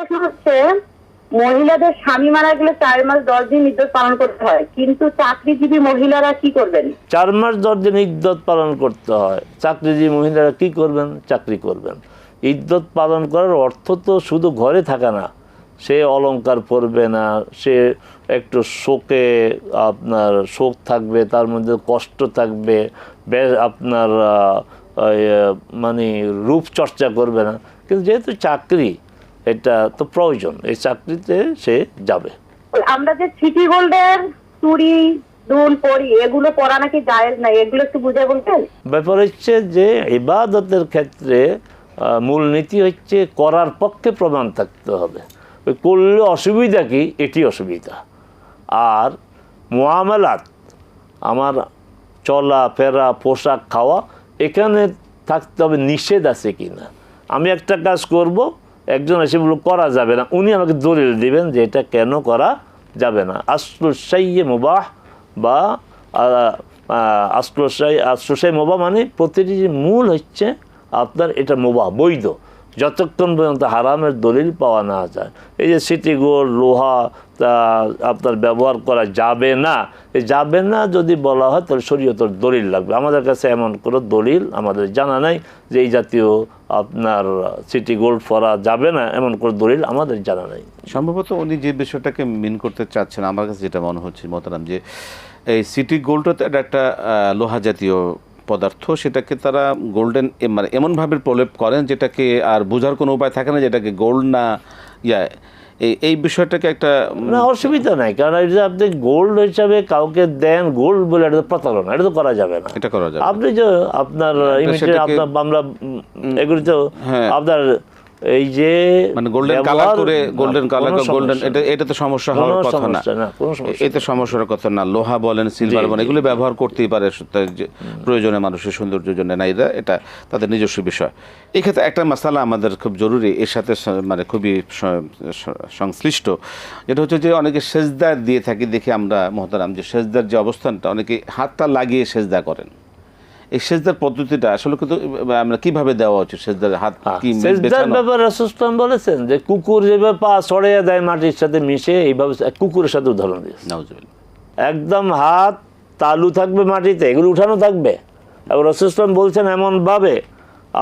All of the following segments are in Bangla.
প্রশ্ন হচ্ছে, মহিলাদের স্বামী মারা গেলে চার মাস দশ দিন পালন করতে হয়, কিন্তু চাকরিজীবী মহিলারা কি করবেন? চার মাস দশ দিন পালন করতে হয়। চাকরিজীবী মহিলারা কি করবেন? চাকরি করবেন। পালন করার অর্থ তো শুধু ঘরে থাকা না, সে অলংকার পরবে না, সে একটু শোকে আপনার শোক থাকবে, তার মধ্যে কষ্ট থাকবে আপনার মানে রূপচর্চা করবে না। কিন্তু যেহেতু চাকরি এটা তো প্রয়োজন এই চাকরিতে সে যাবে। আমরা যে সিটি গোল্ডের চুরি দুল পরি এগুলো পরা নাকি জায়েজ নাই এগুলো একটু বুঝে বলতেন ব্যাপার হচ্ছে যে ইবাদতের ক্ষেত্রে আহ, মূলনীতি হচ্ছে করার পক্ষে প্রমাণ থাকতে হবে। ওই করলে অসুবিধা কি? এটি অসুবিধা। আর মোয়ামেলাত আমার চলা ফেরা পোশাক খাওয়া এখানে থাকতে হবে নিষেধ আছে কি না আমি একটা কাজ করব একজন এসে বলল, করা যাবে না। উনি আমাকে দলিল দিবেন যে এটা কেন করা যাবে না। আসলুসাইয়ে মুবাহ বা আসলুসাই আসলুসাই মোবা মানে প্রতিটি মূল হচ্ছে আপনার এটা মোবা বৈধ। যতক্ষণ পর্যন্ত হারামের দলিল পাওয়া না যায়। এই যে সিটি গোল্ড, লোহা, তা আপনার ব্যবহার করা যাবে না। এই যাবে না যদি বলা হয়, তাহলে শরীয়তর দলিল লাগবে। আমাদের কাছে এমন কোনো দলিল আমাদের জানা নাই যে এই জাতীয় আপনার সিটি গোল্ড পরা যাবে না, এমন কোনো দলিল আমাদের জানা নাই। সম্ভবত উনি যে বিষয়টাকে মিন করতে চাচ্ছেন, আমার কাছে যেটা মনে হচ্ছে মতারাম যে এই সিটি গোল্ডটা একটা লোহা জাতীয় পদার্থ সেটাকে তারা গোল্ডেন মানে এমনভাবে প্রলেপ করেন যেটাকে আর বোঝার কোনো উপায় থাকে না যেটাকে গোল্ড না ইয়া এই বিষয়টাকে একটা না অসুবিধা নাই। কারণ এটা আপনি গোল্ড হিসাবে কাউকে দেন গোল্ড বলে এটা তো প্রতারণা এটা তো করা যাবে না। এটা করা যাবে আপনি যে আপনার ইমিডিয়েট আপনার আমরা এগুলি তো হ্যাঁ। আপনার এই যে মানে গোল্ডেন কালার করে গোল্ডেন কালার গোল্ডেন এটা এটা তো সমস্যা হওয়ার কথা না। এতে সমস্যার কথা না। লোহা বলেন সিলভার বলেন এগুলো ব্যবহার করতেই পারে যে প্রয়োজনে মানুষের সৌন্দর্যের জন্য নারীরা এটা তাদের নিজস্ব বিষয়। এই ক্ষেত্রে একটা মশালা আমাদের খুব জরুরি এর সাথে মানে খুবই সংশ্লিষ্ট। যেটা হচ্ছে যে অনেকে সেজদার দিয়ে থাকি দেখি আমরা মহতারাম যে সেজদার যে অবস্থানটা অনেকে হাতটা লাগিয়ে সেজদা করেন। এই সেজদার পদ্ধতিটা আসলে কিন্তু আমরা কীভাবে দেওয়া উচিত সেজদার হাত কি সেজদার ব্যাপারে বলেছেন যে কুকুর যেভাবে পা দেয় মাটির সাথে মিশে এইভাবে কুকুরের সাথে উদাহরণ দিয়েছে। একদম হাত তালু থাকবে মাটিতে এগুলো উঠানো থাকবে। এবং রসুলাম বলছেন এমনভাবে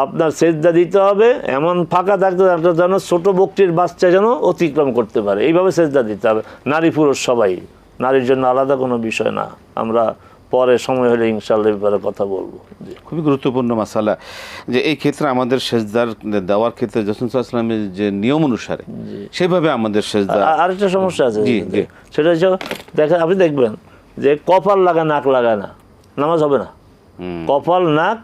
আপনার সেজদা দিতে হবে এমন ফাঁকা থাকতে হবে আপনার যেন ছোটো বকটির বাচ্চা যেন অতিক্রম করতে পারে। এইভাবে সেজদা দিতে হবে। নারী পুরুষ সবাই নারীর জন্য আলাদা কোনো বিষয় না। আমরা পরে সময় হলে ইনশাল্লাহ ব্যাপারে কথা বলব। খুবই গুরুত্বপূর্ণ মাসালা যে এই ক্ষেত্রে আমাদের সেজদার দেওয়ার ক্ষেত্রে জসুলামের যে নিয়ম অনুসারে সেভাবে আমাদের সেজদার আর- আরেকটা সমস্যা আছে। সেটা হচ্ছে দেখেন আপনি দেখবেন যে কপাল লাগা নাক লাগা না নামাজ হবে না। কপাল নাক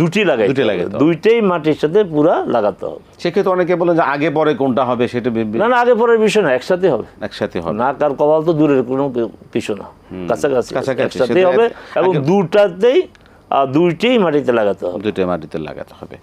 দুটি লাগাই দুটি লাগে দুইটাই মাটির সাথে পুরা লাগাতে হবে। সেক্ষেত্রে অনেকে বলেন যে আগে পরে কোনটা হবে সেটা না না আগে পরের বিষয় না একসাথে হবে। একসাথে হবে। না কার কপাল তো দূরের কোনো পিছু কিছু না কাছাকাছি একসাথে হবে এবং দুটাতেই দুইটাই মাটিতে লাগাতে হবে। দুইটাই মাটিতে লাগাতে হবে।